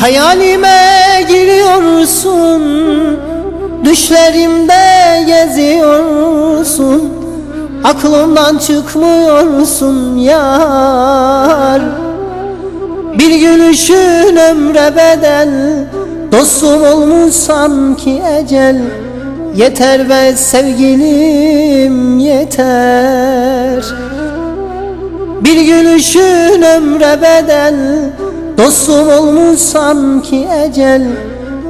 Hayalime giriyorsun Düşlerimde geziyorsun. Aklımdan çıkmıyorsun yar. Bir gülüşün ömre bedel Dostum olmuş sanki ecel. Yeter ve sevgilim yeter. Bir gülüşün ömre bedel Dostum olmuş sanki ecel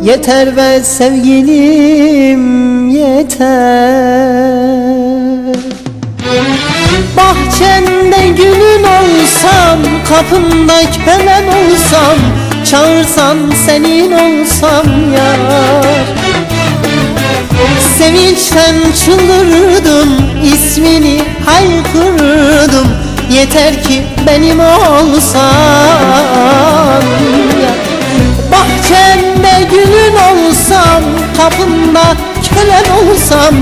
Yeter ve sevgilim yeter. Bahçende gülün olsam Kapında kölen olsam Çağırsan senin olsam yar. Sevinçten çıldırdım ismini haykırdım Yeter ki benim olsan olsam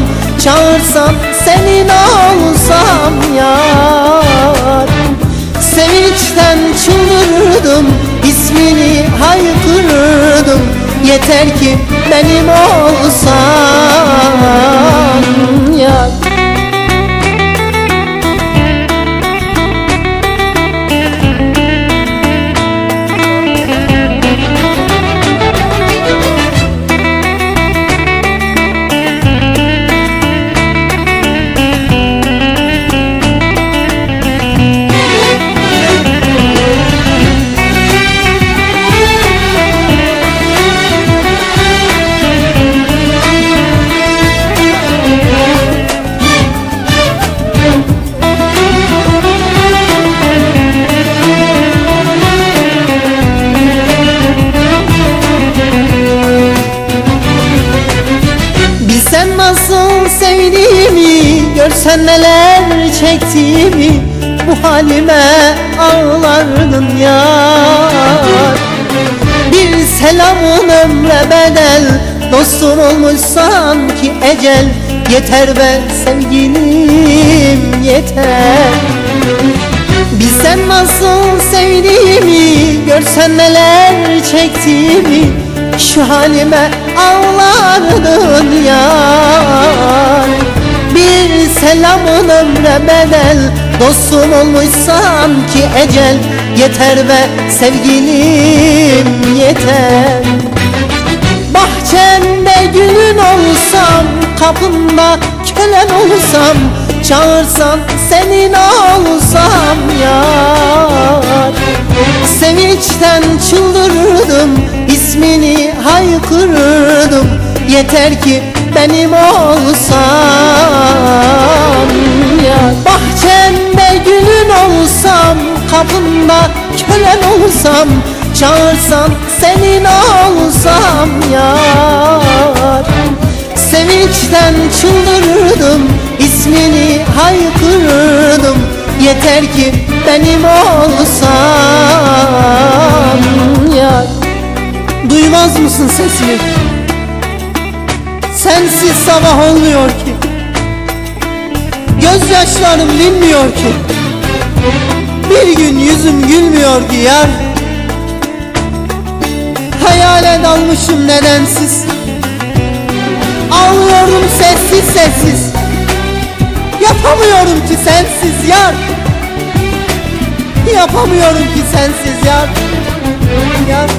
Çağırsan senin olsam yar. Sevinçten çıldırdım ismini haykırdım Yeter ki benim olsan ya neler çektiğimi Bu halime ağlardın yar Bir selamın ömre bedel Dostum olmuş sanki ecel. Yeter be sevgilim yeter. Bilsen nasıl sevdiğimi Görsen neler çektiğimi Şu halime ağlardın Bir selamın ömre bedel Dostum olmuş sanki ecel. Yeter be sevgilim yeter. Bahçende gülün olsam Kapında kölen olsam. Çağırsan senin olsam yar. Sevinçten çıldırdım ismini haykırdım Yeter ki benim olsan ya Bahçende gülün olsam Kapında kölen olsam Çağırsan senin olsam yar. Sevinçten çıldırdım ismini haykırdım Yeter ki benim olsan yar. Duymaz mısın sesimi? Sensiz sabah olmuyor ki Gözyaşlarım dinmiyor ki. Bir gün yüzüm gülmüyor ki yar. Hayale dalmışım nedensiz. Ağlıyorum sessiz sessiz. Yapamıyorum ki sensiz yar. Yapamıyorum ki sensiz yar. Yar